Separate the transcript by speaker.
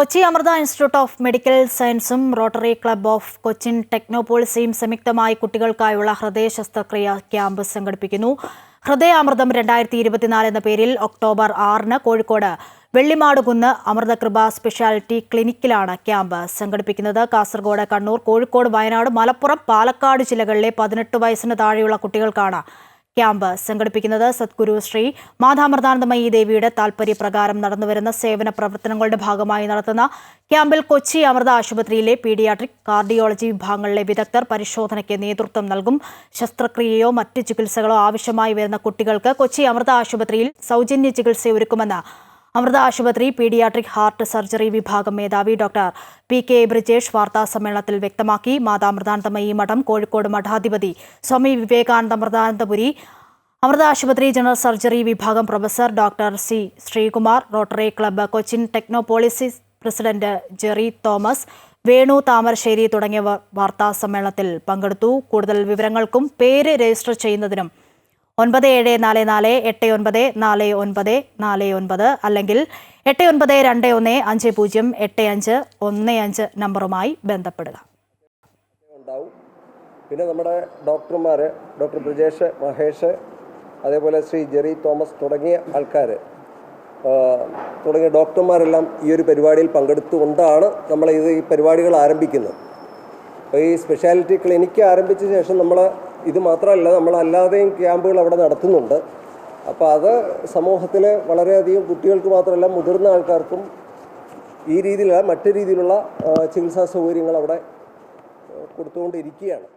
Speaker 1: Kochi Amrita institute of medical സയൻസും rotary club of Cochin ടെക്നോപോളിസിയും സംയുക്തമായി കുട്ടികൾക്കായുള്ള ഹൃദയ ശസ്ത്രക്രിയ ക്യാമ്പ് സംഘടിപ്പിക്കുന്നു ഹൃദയാമൃതം രണ്ടായിരത്തി ഇരുപത്തിനാല് എന്ന പേരിൽ ഒക്ടോബർ ആറിന് കോഴിക്കോട് വെള്ളിമാടുകുന്ന് അമൃതകൃപ സ്പെഷ്യാലിറ്റി ക്ലിനിക്കിലാണ് ക്യാമ്പ് സംഘടിപ്പിക്കുന്നത് കാസർഗോഡ് കണ്ണൂർ കോഴിക്കോട് വയനാട് മലപ്പുറം പാലക്കാട് ജില്ലകളിലെ പതിനെട്ട് വയസ്സിന് താഴെയുള്ള കുട്ടികൾക്കാണ് ക്യാമ്പ് സംഘടിപ്പിക്കുന്നത് സദ്ഗുരു ശ്രീ മാതാമൃതാനന്ദമയി ദേവിയുടെ താൽപര്യപ്രകാരം നടന്നുവരുന്ന സേവന പ്രവർത്തനങ്ങളുടെ ഭാഗമായി നടത്തുന്ന ക്യാമ്പിൽ കൊച്ചി അമൃത ആശുപത്രിയിലെ പീഡിയാട്രിക് കാർഡിയോളജി വിഭാഗങ്ങളിലെ വിദഗ്ധർ പരിശോധനയ്ക്ക് നേതൃത്വം നൽകും ശസ്ത്രക്രിയയോ മറ്റ് ചികിത്സകളോ ആവശ്യമായി വരുന്ന കുട്ടികൾക്ക് കൊച്ചി അമൃത ആശുപത്രിയിൽ സൗജന്യ ഒരുക്കുമെന്ന് അമൃത ആശുപത്രി പീഡിയാട്രിക് ഹാർട്ട് സർജറി വിഭാഗം മേധാവി ഡോക്ടർ പി കെ ബ്രിജേഷ് വാർത്താ സമ്മേളനത്തിൽ വ്യക്തമാക്കി മാതാ അമൃതാനന്ദമയി മഠം കോഴിക്കോട് മഠാധിപതി സ്വാമി വിവേകാനന്ദ മൃതാനന്ദപുരി അമൃത ആശുപത്രി ജനറൽ സർജറി വിഭാഗം professor doctor C Sreekumar rotary club Cochin ടെക്നോപോളിസിസ് പ്രസിഡന്റ് ജെറി തോമസ് വേണു താമരശ്ശേരി തുടങ്ങിയവർ വാർത്താ സമ്മേളനത്തിൽ പങ്കെടുത്തു കൂടുതൽ വിവരങ്ങൾക്കും പേര് രജിസ്റ്റർ ചെയ്യുന്നതിനും ഒൻപത് ഏഴ് നാല് നാല് എട്ട് ഒൻപത് നാല് ഒൻപത് നാല് ഒൻപത് അല്ലെങ്കിൽ എട്ട് ഒൻപത് രണ്ട് ഒന്ന് അഞ്ച് പൂജ്യം എട്ട് അഞ്ച് ഒന്ന് അഞ്ച് നമ്പറുമായി ബന്ധപ്പെടുക പിന്നെ നമ്മുടെ ഡോക്ടർമാർ ഡോക്ടർ ബ്രിജേഷ് മഹേഷ് അതേപോലെ ശ്രീ ജെറി തോമസ് തുടങ്ങിയ ആൾക്കാർ തുടങ്ങിയ ഡോക്ടർമാരെല്ലാം ഈ ഒരു പരിപാടിയിൽ പങ്കെടുത്തുകൊണ്ടാണ് നമ്മൾ ഇത് ഈ പരിപാടികൾ ആരംഭിക്കുന്നത് അപ്പോൾ ഈ സ്പെഷ്യാലിറ്റി ക്ലിനിക്ക് ആരംഭിച്ച ശേഷം നമ്മൾ ഇത് മാത്രമല്ല നമ്മളല്ലാതെയും ക്യാമ്പുകൾ അവിടെ നടത്തുന്നുണ്ട് അപ്പോൾ അത് സമൂഹത്തിൽ വളരെയധികം കുട്ടികൾക്ക് മാത്രമല്ല മുതിർന്ന ആൾക്കാർക്കും ഈ രീതിയിലുള്ള മറ്റു രീതിയിലുള്ള ചികിത്സാ സൗകര്യങ്ങൾ അവിടെ കൊടുത്തുകൊണ്ടിരിക്കുകയാണ്